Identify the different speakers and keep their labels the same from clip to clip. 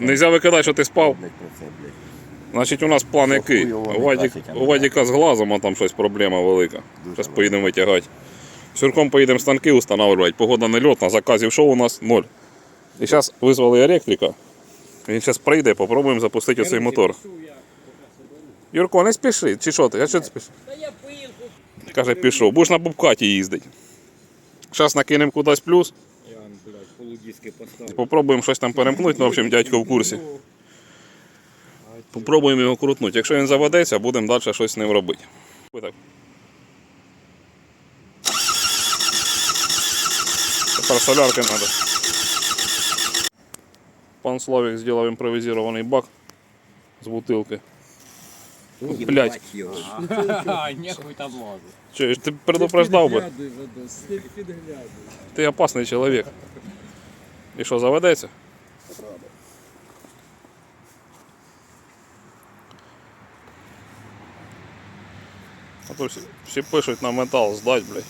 Speaker 1: Нельзя викидати, що ти спав. Значить, у нас план
Speaker 2: Що
Speaker 1: який? У Вадік, у Вадіка з глазом, а там щось проблема велика. Зараз поїдемо витягати. Сюрком поїдемо станки встановлювати. Погода не льотна, заказів що у нас? Ноль. І зараз визвали електрика. Він зараз прийде, попробуємо запустити цей мотор. Юрко, не спіши, чи що ти? А що ти спішиш?
Speaker 3: Та я поїхав.
Speaker 1: Каже, пішов. Будеш на бубкаті їздити. Зараз накинемо кудись плюс,
Speaker 3: Блядь, поставив.
Speaker 1: попробуємо щось там перемкнути. Ну, в общем, дядько в курсі. Попробуємо його крутнути. Якщо він заведеться, будемо далі щось з ним робити. Так. Тепер солярки треба. Пан Славік зробив імпровізований бак з бутилки.
Speaker 2: Його.
Speaker 3: А, нехуй там.
Speaker 1: Чуєш, ти предупреждав би?
Speaker 3: Підглядуй за дос,
Speaker 1: І що, заведеться? А то всі, всі пишуть на метал здать, блядь.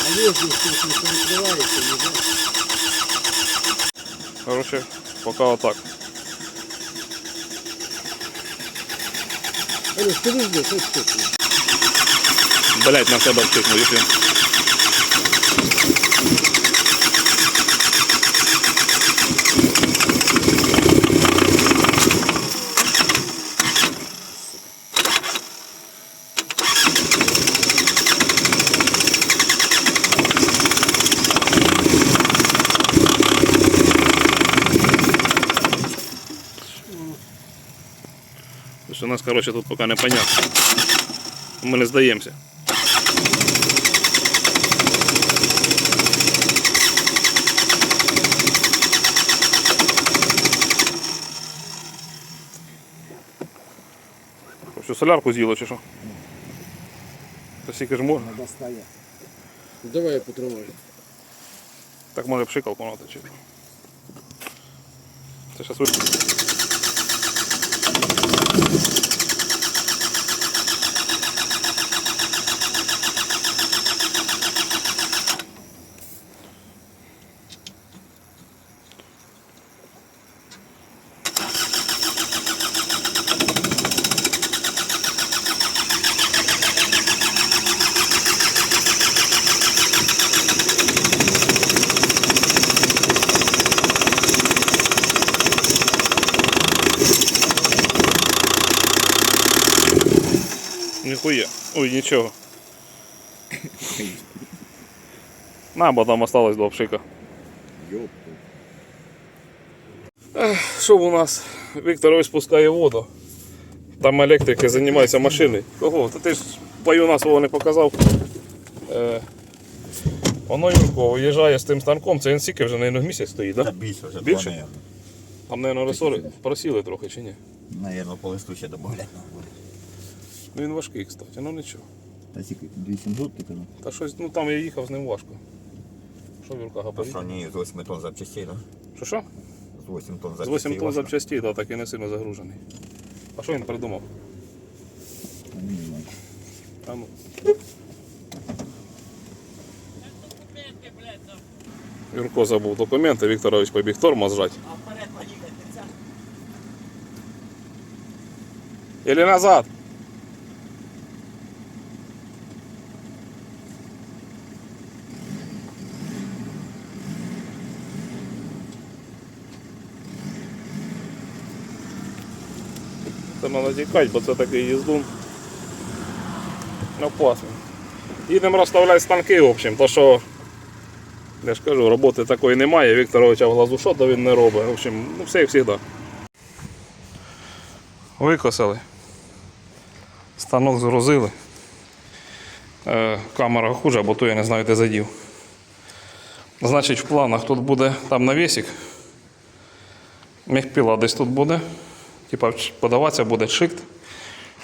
Speaker 3: А воздух тут не перекривається, не знаю.
Speaker 1: Короче, пока отак.
Speaker 3: Алло, подожди, хоч що ти?
Speaker 1: Блять, на себе втикнув, якщо. У нас, короче, тут поки непонятно. Ми не здаємося. Солярку з'їла чи що? Та стільки ж можна.
Speaker 2: Достає.
Speaker 3: Давай я потримаю.
Speaker 1: Так може пшикалку наточити. Це зараз ви... Нічого. На, бо там осталось два пшика. Що у нас? Вікторович спускає воду. Там електрики займаються машиною. Кого? Та ти ж бою свого не показав. Е, воно Юрко виїжджає з тим станком, це він стільки вже, мабуть, місяць стоїть,
Speaker 2: Та
Speaker 1: так?
Speaker 2: більше вже.
Speaker 1: Більше?
Speaker 2: два.
Speaker 1: Там, мабуть, ресори просіли трохи чи ні?
Speaker 2: Наверно, по листу ще буде.
Speaker 1: Ну він важкий, кстати, ну нічого.
Speaker 2: Та скільки? 800 ти казав?
Speaker 1: Та щось, ну там я їхав з ним важко. Що Юрка
Speaker 2: По
Speaker 1: габарит?
Speaker 2: сравнению з 8 тонн запчастей, да?
Speaker 1: Що що?
Speaker 2: З 8 тонн
Speaker 1: З
Speaker 2: запчастей.
Speaker 1: 8 тонн
Speaker 2: важко.
Speaker 1: запчастей, да, так і не сильно загружений. А що він придумав?
Speaker 2: Та не знаю.
Speaker 1: А ну. Юрко забув документи, Вікторович побіг тормоз жать.
Speaker 3: А вперед поїхати нельзя?
Speaker 1: Или назад. Тікати, бо це такий їздун. Опасний. Їдемо розставляти станки, в общем, то що я ж кажу, роботи такої немає, Вікторовича в глазу що то він не робить. В общем, ну все як завжди. Викосили. Станок згрузили. Е, камера хуже, бо то я не знаю, де задів. Значить, в планах тут буде там навісик. Мехпіла десь тут буде. Типа ч- подаватися буде шикт.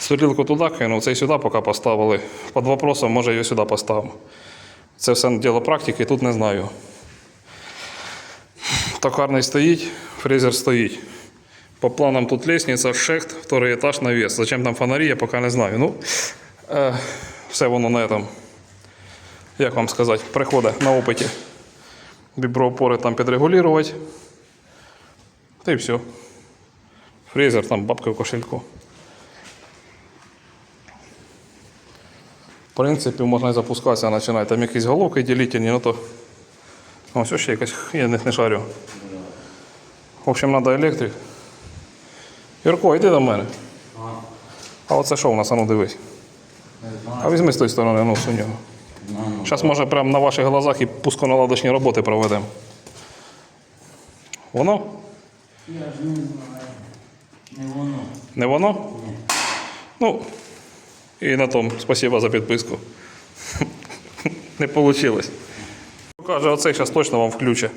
Speaker 1: Сверлілку туди кинув, цей сюди поки поставили. Під вопросом, може його сюди поставимо. Це все діло практики, тут не знаю. Токарний стоїть, фрезер стоїть. По планам тут лестница, шехт, второй этаж, навес. Зачем там фонари, я пока не знаю. Ну, э, все воно на этом. як вам сказати, приходить на опиті віброопори там підрегулювати. Та й все. Фрезер там бабки в кошельку. В принципі, можна і запускатися, починати. Там якісь головки ділительні, ну то. Ось ще якась, я них не шарю. В общем, треба електрик. Юрко, йди до мене. А оце що у нас, а ну дивись. А візьми з тої сторони, ну, у нього. Зараз, може, прямо на ваших глазах і пусконаладочні роботи проведемо. Воно?
Speaker 4: Я ж не знаю. Не воно.
Speaker 1: Не воно? Ну, і на тому спасибо за підписку. Не вийшло. Каже, оцей зараз точно вам включить.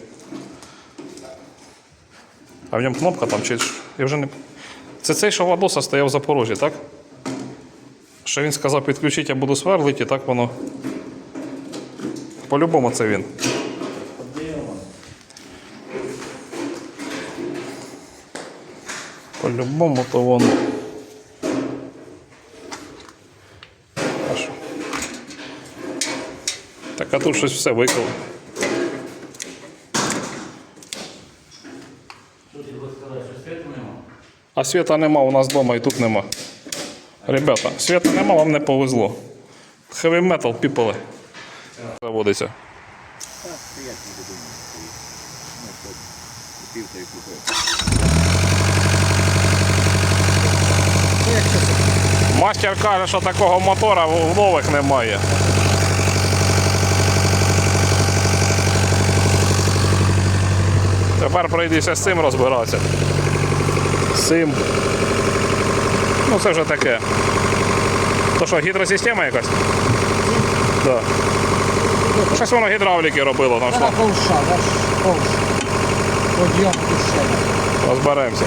Speaker 1: А в ньому кнопка там чи? Я вже не. Це цей, що Владоса стояв в Запорожжі, так? Що він сказав підключити, я буду сверлити, і так воно. По-любому це він. По-любому то воно. А що? Так, а тут щось все
Speaker 4: нема?
Speaker 1: А світа нема у нас вдома і тут нема. Ребята, світа нема, вам не повезло. Heavy metal піпали. Заводиться.
Speaker 2: Пів та й купив.
Speaker 1: Мастер каже, що такого мотора в нових немає. Тепер прийдеться з цим розбиратися. З цим. Ну це вже таке. То що, гідросистема якась? Так. Да. Щось воно гідравліки робило там
Speaker 3: ковш. Ще.
Speaker 1: Розберемося.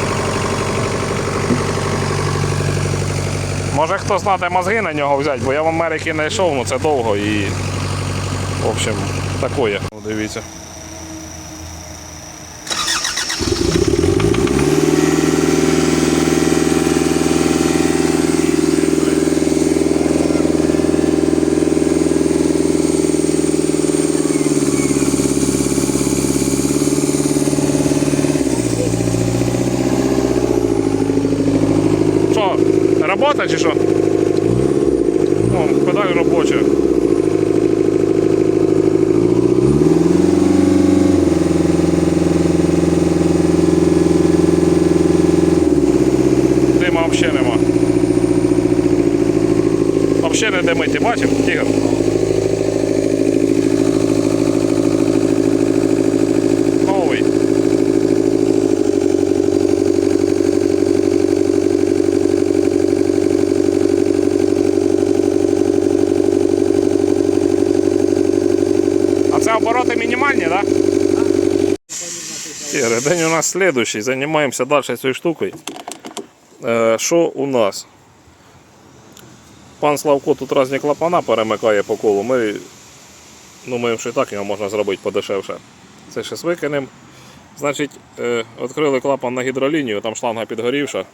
Speaker 1: Може хто знає мозги на нього взяти, бо я в Америці не йшов, ну це довго і. В общем, такое. Ну, Дивіться. Взагалі не димить, ти бачив, Ігор? Новий. А це обороти мінімальні, так? Да? Ігор, день у нас слідуючий, займаємося далі цією штукою. Е, Що у нас? Пан Славко тут різні клапана перемикає по колу. Ми думаємо, що і так його можна зробити подешевше. Це ще викинемо. Значить, е, відкрили клапан на гідролінію, там шланга підгорівша.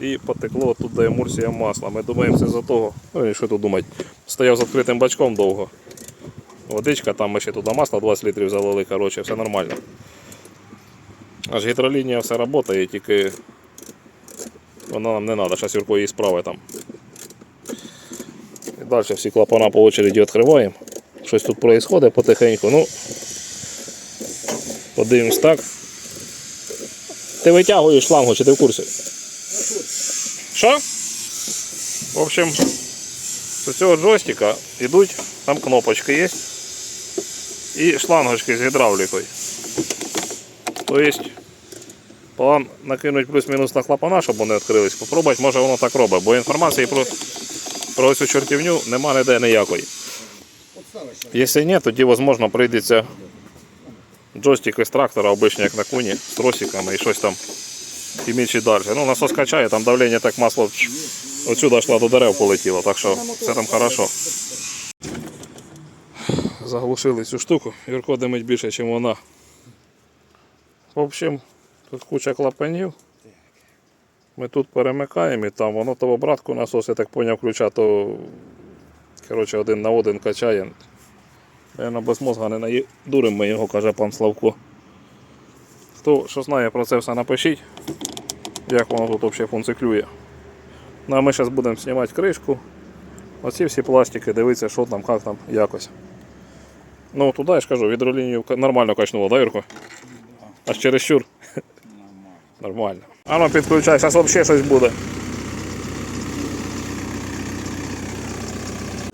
Speaker 1: І потекло тут де емульсія масла. Ми думаємо, це за того. Ну що тут думати? Стояв з відкритим бачком довго. Водичка, там ми ще туди масло 20 літрів залили, коротше, все нормально. Аж гідролінія все працює, тільки вона нам не треба, зараз Юрко її справи там. Далі всі клапана по очереді відкриваємо. Щось тут відбувається потихеньку. Ну, подивимось так. Ти витягуєш шлангу, чи ти в курсі? Що? В общем, з цього джойстика йдуть, там кнопочки є. І шлангочки з гідравлікою. Тобто, план накинуть плюс-мінус на клапана, щоб вони відкрились. Попробувати, може воно так робить, бо інформації про, про цю чортівню нема ніде ніякої. Якщо ні, тоді можливо прийдеться джойстик із трактора, обичний як на куні, з тросиками і щось там імічі далі. Ну, насос качає, там давлення так масло отсюди йшло до дерев полетіло, так що все там хорошо. Заглушили цю штуку, Юрко димить більше, ніж вона. В общем, тут куча клапанів. Ми тут перемикаємо і там воно то в обратку насос, я так зрозумів, ключа, то коротше, один на один качає. Наверно, без мозга не надуримо ми його, каже пан Славко. Хто що знає про це все напишіть, як воно тут взагалі функціонує. Ну а ми зараз будемо знімати кришку. Оці всі пластики, дивитися, що там, як там, якось. Ну туди я ж кажу, відролінію нормально качнуло, да, Юрко? Аж чересчур. Нормально. А ну підключай, зараз взагалі щось буде.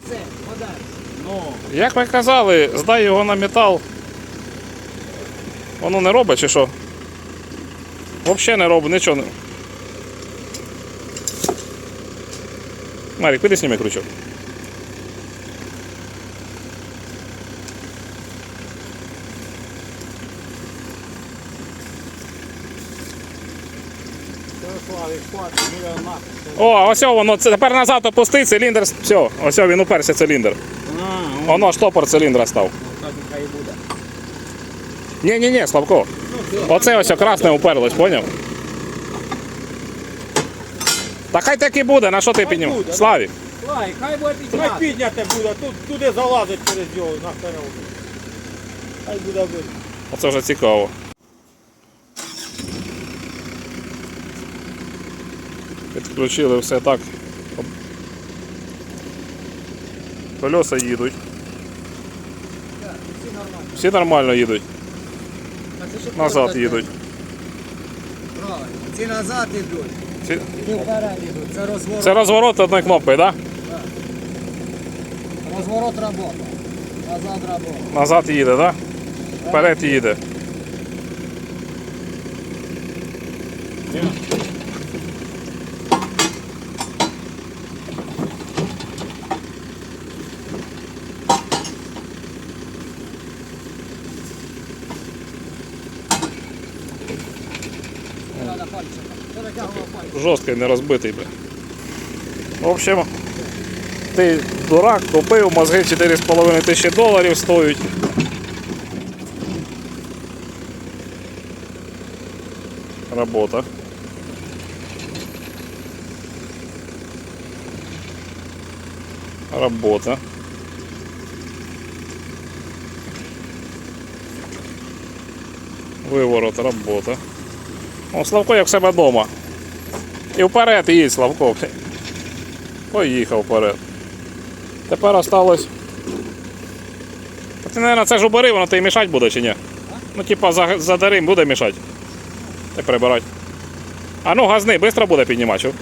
Speaker 3: Це, вода.
Speaker 4: Ну,
Speaker 1: Як ви казали, здай його на метал. Воно не робить чи що? Взагалі не робить, нічого не. Марік, піди сніми крючок.
Speaker 4: це Славік, хватить, ну нахуй.
Speaker 1: О, ось воно, це тепер назад опусти циліндр. Все, ось він уперся циліндр.
Speaker 4: А,
Speaker 1: Воно штопор циліндра став. Ні, ні, ні, Славко. Оце ось красне уперлось, поняв? Та хай так і буде, на що ти підняв?
Speaker 4: да.
Speaker 1: Славік.
Speaker 3: Хай буде
Speaker 4: Хай
Speaker 3: підняти.
Speaker 4: буде, тут туди залазить через його на второму. Хай буде видно.
Speaker 1: Оце вже цікаво. Підключили все так. Колеса їдуть.
Speaker 3: Всі нормально.
Speaker 1: Їдуть. Назад їдуть.
Speaker 3: Правильно. Ці назад йдуть.
Speaker 1: Ці-
Speaker 3: Ті вперед йдуть. Це розворот.
Speaker 1: Це розворот одної кнопкою, так?
Speaker 3: Розворот робота. Назад робота.
Speaker 1: Назад їде, так? Да? Вперед їде. Жорсткий, не розбитий, бля. В общем, ти дурак, купив, мозги 4,5 тисячі доларів стоять. Работа. Работа. Виворот, робота. О, Славко як в себе вдома. І вперед їдь, Славко. Поїхав вперед. Тепер осталось. Та Ти, мабуть, це ж убери, воно тобі мішати буде чи ні? Ну, типа, за, задарим буде мішати. Ти прибирай. А ну газни, швидко буде піднімати.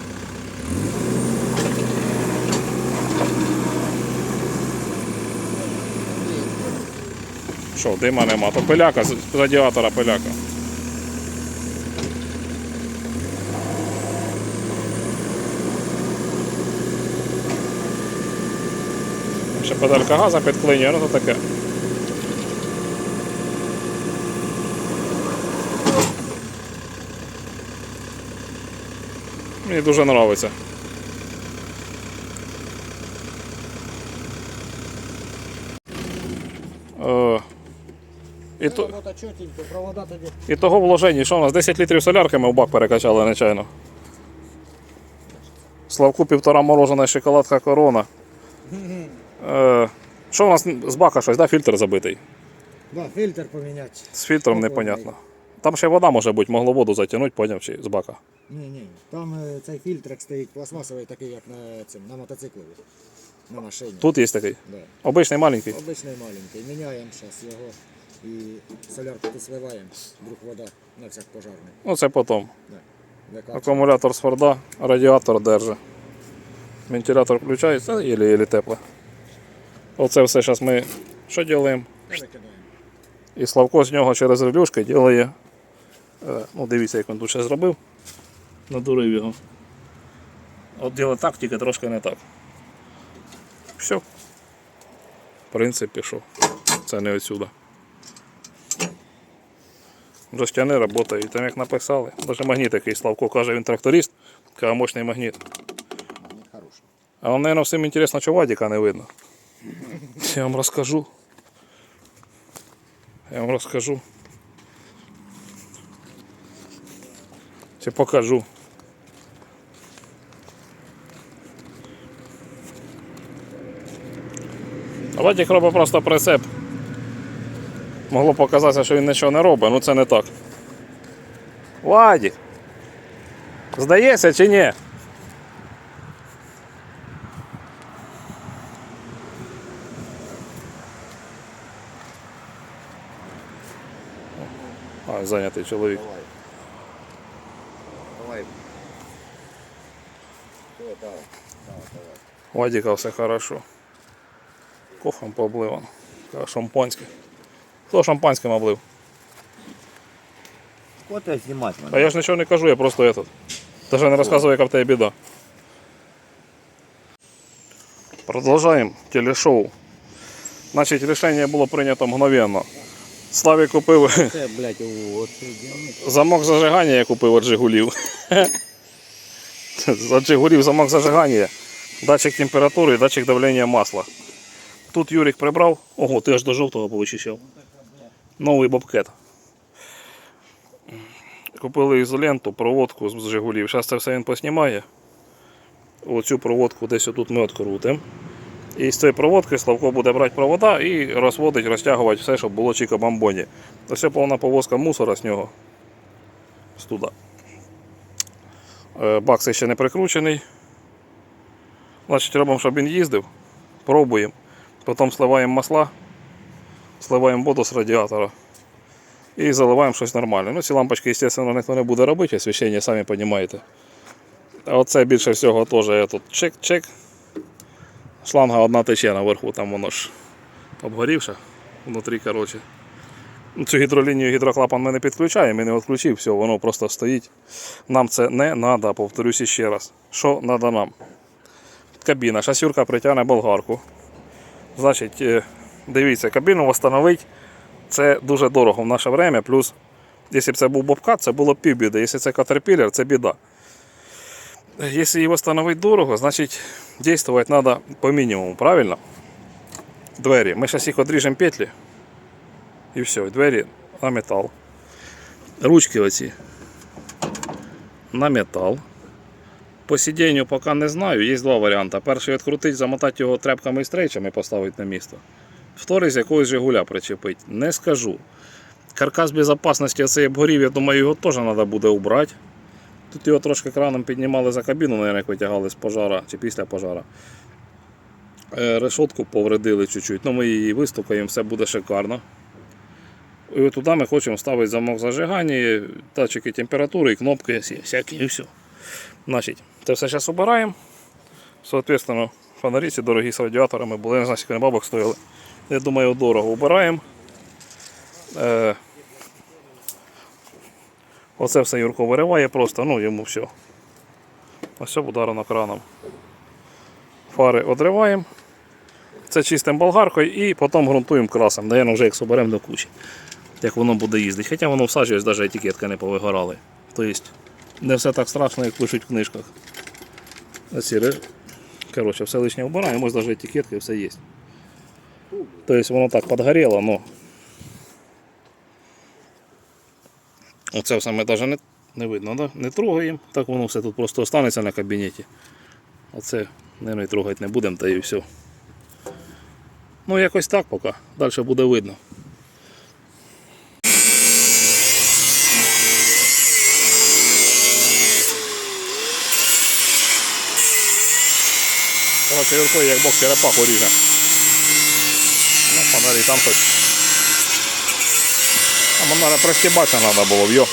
Speaker 1: Що, дима нема, то пиляка, з радіатора пиляка. Ще педалька газа підклинює, ну то таке. Мені дуже подобається. Е, і, то, і того вложення, що у нас 10 літрів солярки ми в бак перекачали нечайно. Славку півтора морожена шоколадка корона. Е, що у нас з бака щось, да? фільтр забитий.
Speaker 3: Да, фільтр поміняти.
Speaker 1: З фільтром
Speaker 3: Ого,
Speaker 1: непонятно. Там ще вода може бути, могло воду затягнути, поняв, чи з бака.
Speaker 3: Ні, ні. Там е, цей фільтр стоїть пластмасовий, такий, як на, цим, на мотоциклі. На машині.
Speaker 1: Тут є такий.
Speaker 3: Да.
Speaker 1: Обичний маленький.
Speaker 3: Обичний маленький. Міняємо зараз його і солярку тут сливаємо. Вдруг вода на всяк пожарний.
Speaker 1: Ну це потім.
Speaker 3: Да.
Speaker 1: Акумулятор з Форда, радіатор держить. Вентилятор включається, єлі-єлі тепло. Оце все зараз ми що робимо? І Славко з нього через релюшки ділає. е, Ну, дивіться, як він тут ще зробив. Надурив його. От діло так, тільки трошки не так. Все. Принцип пішов. Це не отсюда. Жостяни працює, там як написали. Даже магніт який Славко каже, він тракторист, каже мощний магніт. А вам, мабуть, всім інтересно, чого Вадіка не видно. Я вам розкажу. Я вам розкажу. Чи покажу. Вадік робить просто прицеп Могло показатися, що він нічого не робить, ну це не так. Владік! Здається чи ні? зайнятий чоловік.
Speaker 2: Давай. Давай. Все, так. Так, давай.
Speaker 1: Вадіка все хорошо. Кофем пообливано. Та Шампанське. Хто шампанським облив?
Speaker 2: Кого тебе знімати
Speaker 1: А
Speaker 2: мене?
Speaker 1: я ж нічого не кажу, я просто этот. Даже не розказую, яка в тебе біда. Продовжаємо телешоу. Значить, рішення було прийнято мгновенно. Славі купив
Speaker 4: Це, блядь, от
Speaker 1: замок зажигання, я купив від Жигулів. Від Жигулів замок зажигання, датчик температури і датчик давлення масла. Тут Юрик прибрав. Ого, ти аж до жовтого повичищав. Новий бобкет. Купили ізоленту, проводку з Жигулів. Зараз це все він поснімає. Оцю проводку десь отут ми открутимо. І з цієї проводки Славко буде брати провода і розводить, розтягувати все, щоб було чіко бамбоні. Ось повна повозка мусора з нього. З туди. Е, Бак цей ще не прикручений. Значить, робимо, щоб він їздив. Пробуємо. Потім сливаємо масла, сливаємо воду з радіатора і заливаємо щось нормальне. Ну, ці лампочки, звісно, ніхто не буде робити, освіщення, самі розумієте. А оце більше всього теж я тут чек-чек. Шланга одна тече наверху, там воно ж обгорівше внутрі, коротше. Ну, Цю гідролінію гідроклапан ми не підключаємо, і не відключив, все, воно просто стоїть. Нам це не треба, повторюсь ще раз. Що треба нам? Кабіна. Шасюрка притягне болгарку. Значить, е, дивіться, кабіну встановити це дуже дорого в наше время. Плюс, якщо б це був бобкат, це було б півбіди. Якщо це катерпілер, це біда. Якщо її встановити дорого, значить дійствувати треба по мінімуму, правильно? Двері. Ми зараз їх одріжемо петлі. І все, двері на метал. Ручки оці на метал. По сидінню поки не знаю, є два варіанти. Перший відкрутити, замотати його тряпками і стрейчами поставити на місто. Вторий з якогось Жигуля причепити. Не скажу. Каркас безпечності оцей обгорів, я думаю, його теж треба буде убрати. Тут його трошки краном піднімали за кабіну, мабуть, як витягали з пожара чи після пожара. Е, Решотку повредили чуть-чуть, ну ми її вистукаємо, все буде шикарно. І туди ми хочемо ставити замок зажигання, датчики температури і кнопки всякі і все. Значить, це все зараз обираємо. Соответственно, фонарі дорогі з радіаторами були, не знаю, скільки бабок стояли. Я думаю, дорого обираємо. Оце все Юрко вириває просто, ну йому все. Ось ударено краном. Фари одриваємо. Це чистим болгаркою і потім ґрунтуємо красом. Наверно, вже як соберемо до кучі. Як воно буде їздити. Хоча воно всаджується, навіть етикетки не повигорали. Тобто не все так страшно, як пишуть в книжках. Коротше, все лишнє вбираємо, ось навіть етикетки, все є. Тобто воно так підгоріло, але оце все ми навіть не, не видно, да? не трогаємо, так воно все тут просто останеться на кабінеті. Оце, мабуть, трогати не будемо, та і все. Ну, якось так поки. Далі буде видно. Короче, Юрко, як Бог черепаху ріже. Ну, фонарі там щось. Там, надо простебаться надо було, йо.